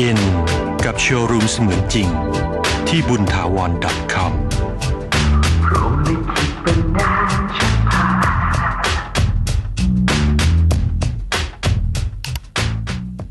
อิน กับโชว์รูมเสมือนจริง ที่บุญถาวร .com พร้อม